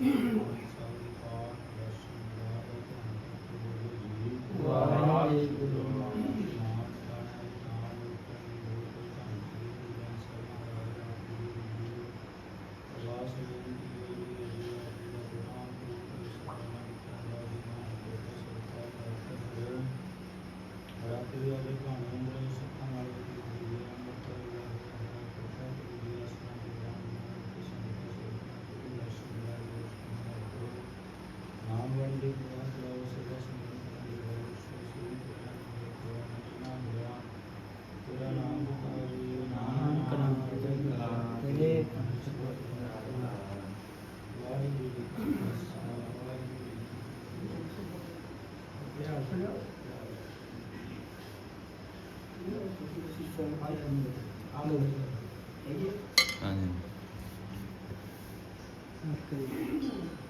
Mm-hmm. 아니. 아, 그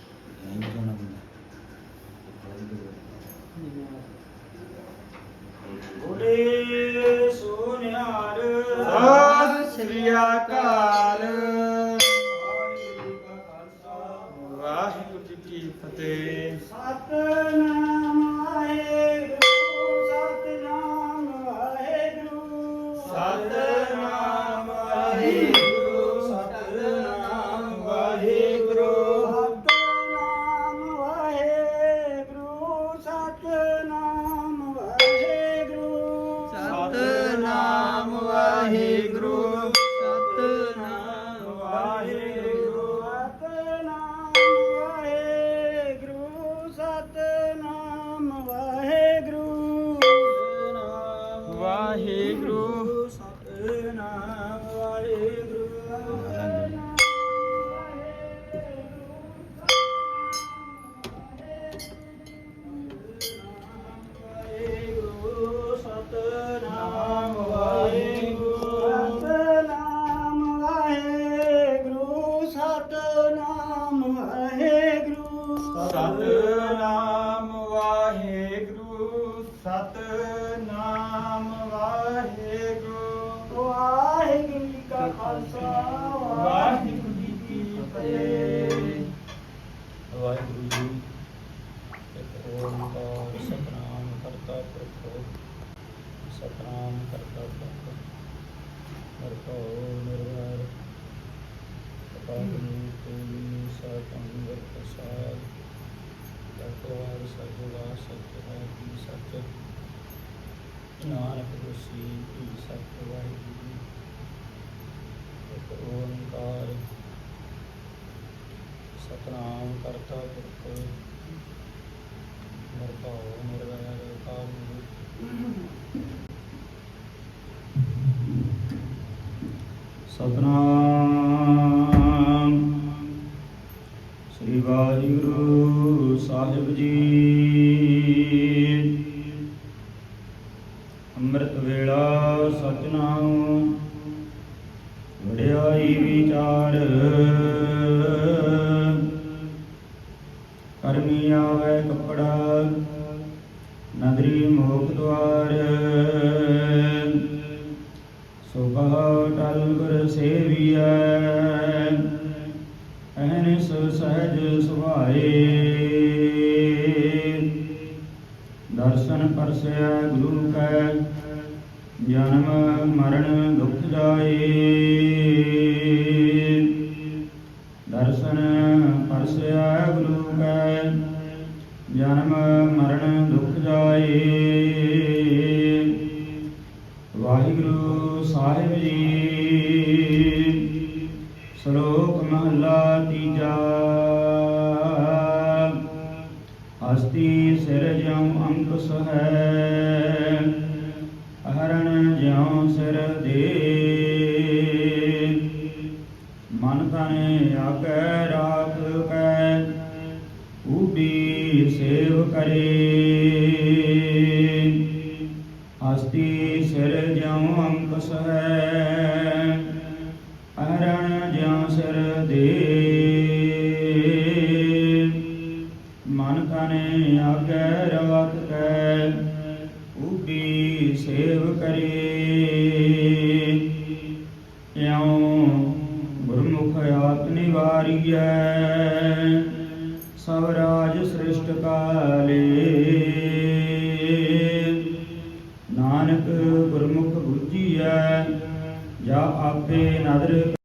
ਕਾਲ negro, ਪ੍ਰਭੋ Satnam ਕਰਤਾ ਪ੍ਰਭੋ ਨਿਰਭਉ ਨਿਰਵੈਰ ਅਪਾਗਨੀ ਤੂੰ ਸਤੰਗ ਪ੍ਰਸਾਦ ਤਤਵਾਰ ਸਰਜਵਾ ਸਤਿ ਹੈ ਜੀ ਸਤਿ ਨਾਨਕ ਦੋਸ਼ੀ ਜੀ ਸਤਿ ਵਾਹਿਗੁਰੂ ਜੀ ਇੱਕ ਓੰਕਾਰ ਸਤਨਾਮ ਕਰਤਾ ਪੁਰਖ, ਨਿਰਭਉ ਸਤਨਾਮ। ਸ੍ਰੀ ਵਾਹਿਗੁਰੂ ਸਾਹਿਬ ਜੀ। ਅੰਮ੍ਰਿਤ ਵੇਲਾ ਸਤਨਾਮ। ਵਡਿਆਈ ਵਿਚਾਰ ਨਦਰੀ ਮੋਖ ਦਵਾਰ। ਸੁਭਾ ਟਲ ਗੁਰ ਸੇਵੀਐ ਅਹਨਿਸ ਸਹਿਜ ਸੁਭਾਏ। ਦਰਸ਼ਨ ਪਰਸੈ ਗੁਰੂ ਕੈ, ਜਨਮ ਮਰਨ ਦੁਖ ਜਾਏ। ਦਰਸ਼ਨ ਪਰਸੈ ਗੁਰੂ ਕੈ ਜਨਮ ਮਰਨ ਦੁਖ ਜਾਏ। ਵਾਹਿਗੁਰੂ ਸਾਹਿਬ ਜੀ, ਸ਼ਲੋਕ ਮਹਲਾ ਤੀਜਾ। ਹਸਤੀ ਸਿਰ ਜਿਉ ਅੰਕੁਸ ਹੈ ਅਹਰਣ ਜਿਉ ਸਿਰ ਦੇ। ਮਨ ਤਨੇ ਆਕੈ ਰਾਖ ਕਰੇ। ਹਸਤੀ ਸਿਰ ਜਿਉ ਅੰਕੁਸ ਹੈ ਅਹਰਣ ਜਿਉ ਸਿਰ ਦੇ। ਮਨ ਤਨੇ ਆਗੈ ਰਵਤ ਕੈ ਉਬੀ ਸੇਵ ਕਰੇ। ਇਉ ਗੁਰਮੁਖ ਆਪ ਨਿਵਾਰੀਐ ਸਭ ਰਾਜ ਸ੍ਰਿਸ਼ਟ ਕਾਲੇ। ਨਾਨਕ ਗੁਰਮੁਖ ਬੁੱਝੀਐ ਜਾ ਆਪੇ ਨਦਰ